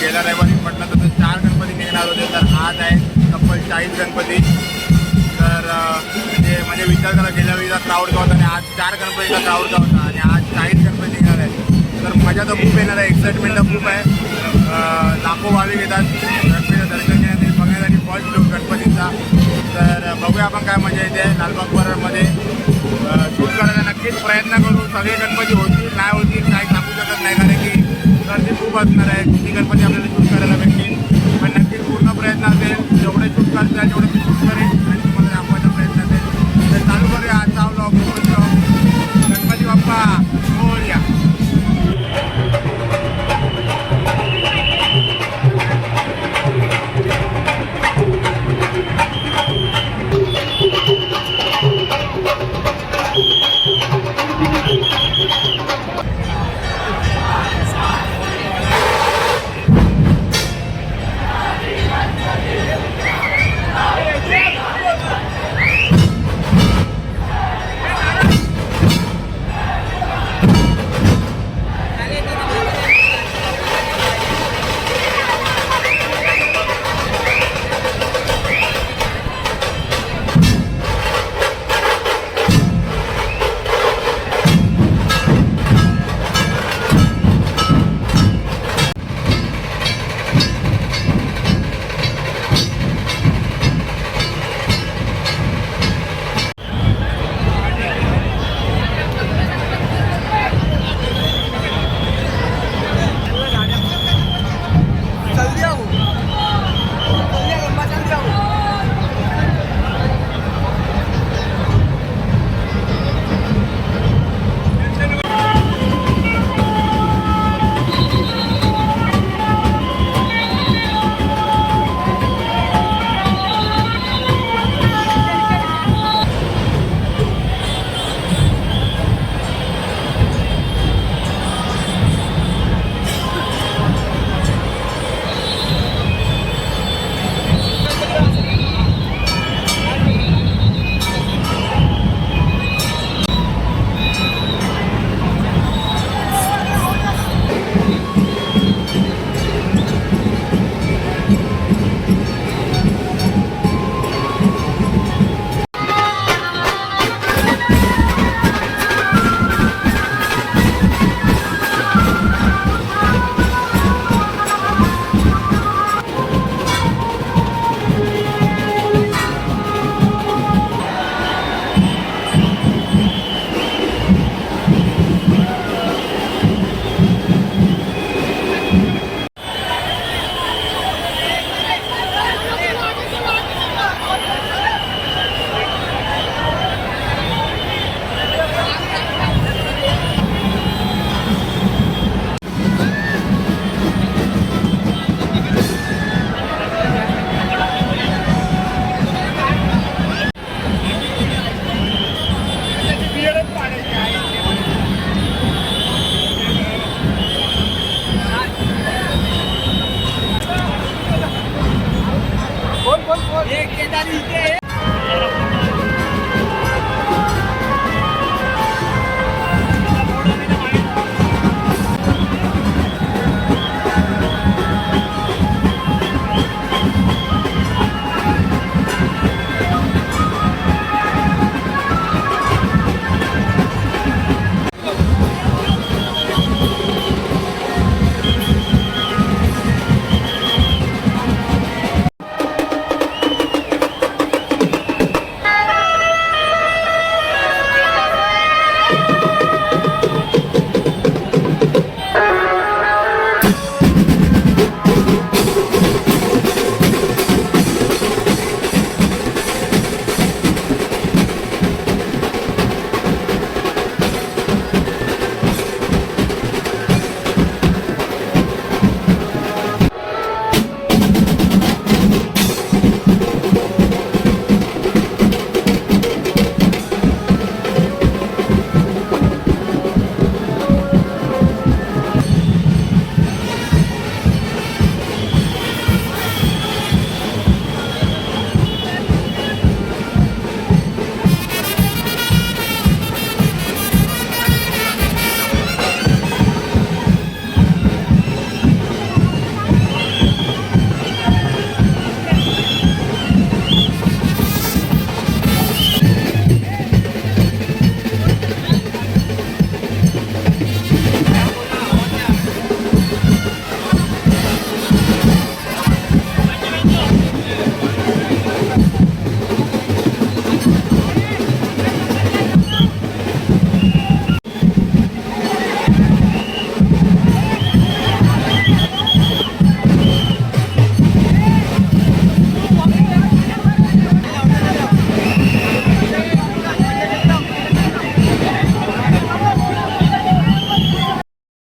गेल्या रविवारी म्हटलं तसं चार गणपती निघणार होते. तर आज आहे तब्बल चाळीस गणपती. तर ते म्हणजे म्हणजे विचार करा गेल्या वेळीचा क्राऊड का होता आणि आज चार गणपतीचा क्राऊड का होता आणि आज चाळीस गणपती निघणार आहे. तर मजा तर खूप येणार आहे. एक्साइटमेंट तर खूप आहे. लाखो भाविक येतात. गणपतीचं दर्शन घेण्यासाठी बघण्यासाठी फर्स्ट लोक गणपतीचा. तर बघूया आपण काय मजा येते लालबाग परळमध्ये शूट करायला नक्कीच प्रयत्न करू. सगळे गणपती होतील नाही होतील काही सांगू शकत नाही. कारण वाजणार आहे. किती गणपती म्हणजे आपल्याला शूट करायला भेटतील.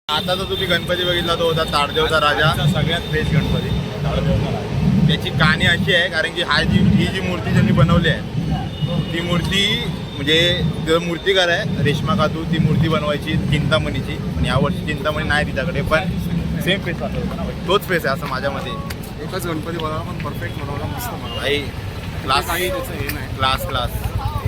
आता जो तुम्ही गणपती बघितला तो होता ताडदेवचा राजा. सगळ्यात बेस्ट गणपती ताडदेवचा राजा. त्याची कहाणी अशी आहे कारण की हा जी ही जी मूर्ती त्यांनी बनवली आहे ती मूर्ती म्हणजे जो मूर्तिकार आहे रेश्मा खातू ती मूर्ती बनवायची चिंतामणीची. पण यावर्षी चिंतामणी नाही तिच्याकडे पण सेम फेस. तोच फेस आहे असं माझ्या मते. एकच गणपती बनवला पण परफेक्ट बनवला मस्त बनवला. आई क्लास काही त्याचं हे नाही. क्लास क्लास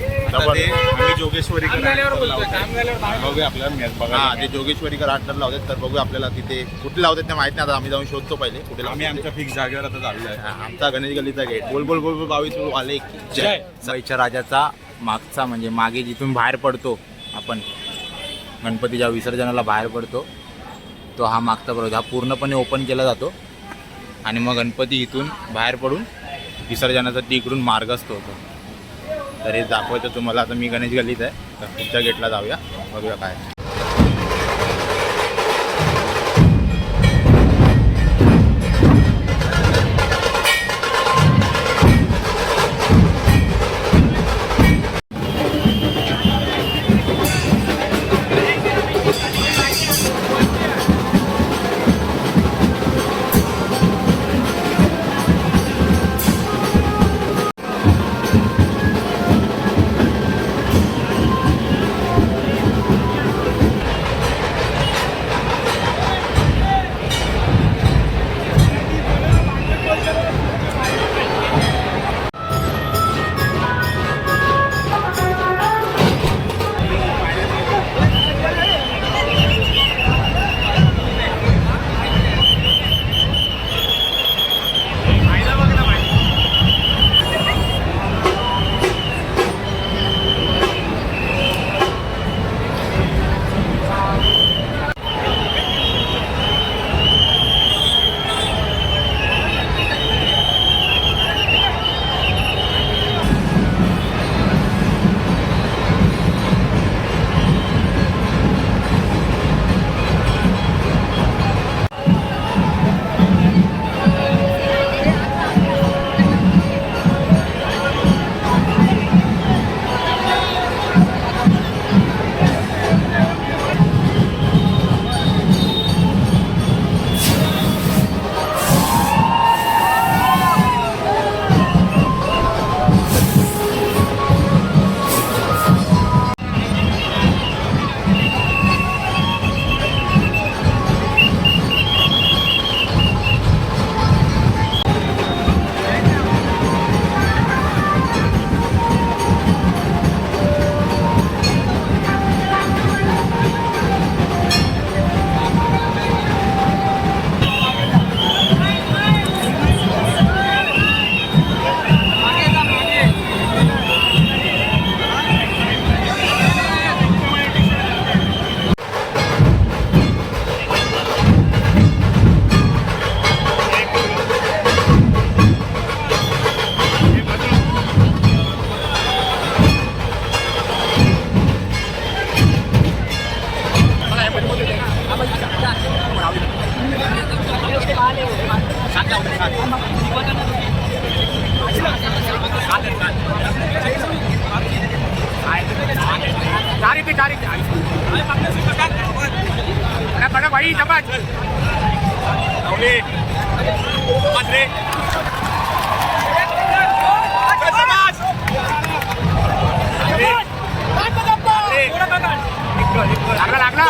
ते आम्ही जोगेश्वरी बघूया आपल्याला मॅच हा बघा ते जोगेश्वरीकर आठ लावतात तर बघू आपल्याला तिथे कुठे लावतात ते माहीत नाही. आता आम्ही जाऊन शोधतो पहिले कुठे आम्ही आमच्या फिक्स जागेवर आता चाललो ते. हा, आमचा गणेश गल्लीचा गेट बोल बोल बोल बोल बावीस आले जय. सईच्या राजाचा मागचा म्हणजे मागे जिथून बाहेर पडतो आपण गणपतीच्या विसर्जनाला बाहेर पडतो तो हा मागचा प्रवेश हा पूर्णपणे ओपन केला जातो. आणि मग गणपती इथून बाहेर पडून विसर्जनाचा तिकडून मार्गस्थ होतो तर हे दाखवायचं तुम्हाला. आता मी गणेश गल्लीत आहे. तर पुढच्या गेटला जाऊया. बघूया काय लागला लागला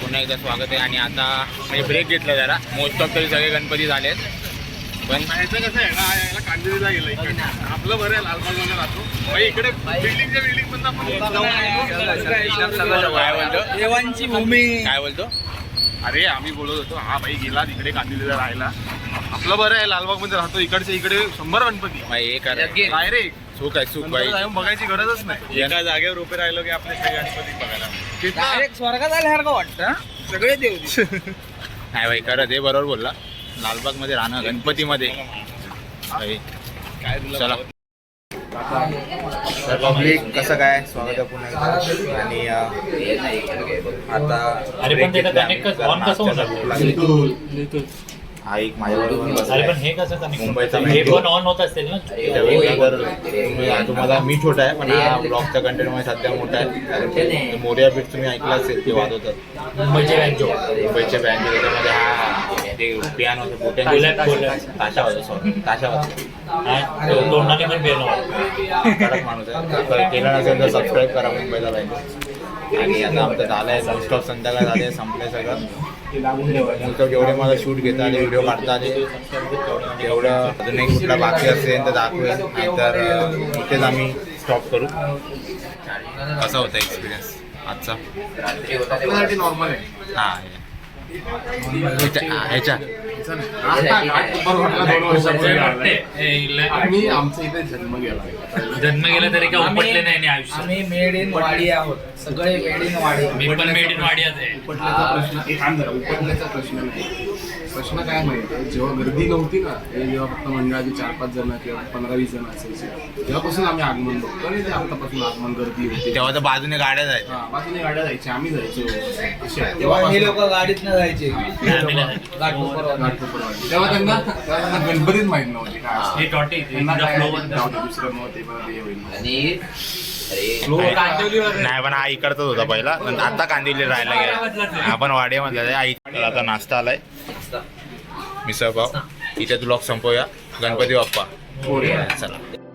पुन्हा एकदा स्वागत आहे. आणि आता म्हणजे ब्रेक घेतला जरा. मोस्ट ऑफ तरी सगळे गणपती झालेत. पण कसं आहे ना याला कांदिवलीला गेलं आपलं बरं आहे लालबागमध्ये राहतो. इकडे बिल्डिंगच्या बिल्डिंग पण आपण काय बोलतो देवांची भूमी. काय बोलतो? अरे आम्ही बोलत होतो हा भाई गेला तिकडे कांदिवलीला राहायला. आपलं बरं आहे लालबागमध्ये राहतो. इकडचे इकडे शंभर गणपती. करा डायरेक्ट. चूक आहे चूक बाई जाऊन बघायची गरजच नाही. एका जागेवर उभे राहिलो की आपले सगळे गणपती बघायला. डायरेक्ट स्वर्गात आल्यासारखं वाटतं हा? सगळे देव. नाही भाई खरं ते बरोबर बोलला. लालबागमध्ये राहणं गणपतीमध्ये. भाई, काय तुला चला. तर पब्लिक कसं काय? स्वागत आहे पुन्हा. आणि आता हा एक अरे. पण हे कसं मुंबईचा हे. पण ऑन होत असेल ना? तर तुम्ही- तुम्हाला मी छोटा आहे पण हा ब्लॉगचा कंटेंटमध्ये सध्या मोठा आहे. कारण मोरिया बीट तुम्ही ऐकलं असेल ते वाजवतात. मुंबईचे बँजो मुंबईच्या बँक त्याच्यामध्ये हा ते पियानो. ताशा वाजव सॉरी ताशा वाजव दोनाने पण बेल कडक माणूस आहे. तर केलं नसेल तर सबस्क्राईब करा मुंबईला बँक आणि आता आमचं झालंय मोस्ट ऑफ संध्याकाळ झाले संपलंय सगळं. जेवढे मला शूट घेता आले व्हिडिओ काढता आले तेवढं अजून एक कुठला बाकी असेल तर दाखवेल तर इथेच आम्ही स्टॉप करू. कसा होता एक्सपिरियन्स आजचा. नॉर्मल आहे हा ह्याच्या आम्ही आमच्या इथे जन्म गेला जन्म गेला तरी काय उपटले नाही आणि आयुष्य आम्ही मेड इन वाडी आहोत सगळे मेड इन वाडी मी पण मेड इन वाडियाच आहे उपटण्याचा प्रश्न उपटण्याचा प्रश्न नाही प्रश्न काय माहिती जेव्हा गर्दी नव्हती ना हे जेव्हा फक्त मंडळाचे चार पाच जण किंवा पंधरा वीस जण असायचे तेव्हापासून आम्ही आगमन बघतो. आणि ते आतापासून आगमन गर्दी होती. तेव्हा तर बाजूने गाड्या जायच्या. हा, बाजूने गाड्या जायच्या आम्ही जायचो. तेव्हा हे लोक तेव्हापासून- गाडीत न जायचे. तेव्हा त्यांना तेव्हा त्यांना गणपतीच माहीत नव्हती. काय असतं. हे टॉटी त्यांना काय दुसरं ते पण हे होईल. नाही पण हा इकडचाच होता पहिला. नंतर आता कांदिवली राहायला गेला. आपण वाड्यामधला आहे. आई तर आता नाश्ता आलाय. मिसळ पाव. इथे ब्लॉग संपवूया. गणपती बाप्पा. चला.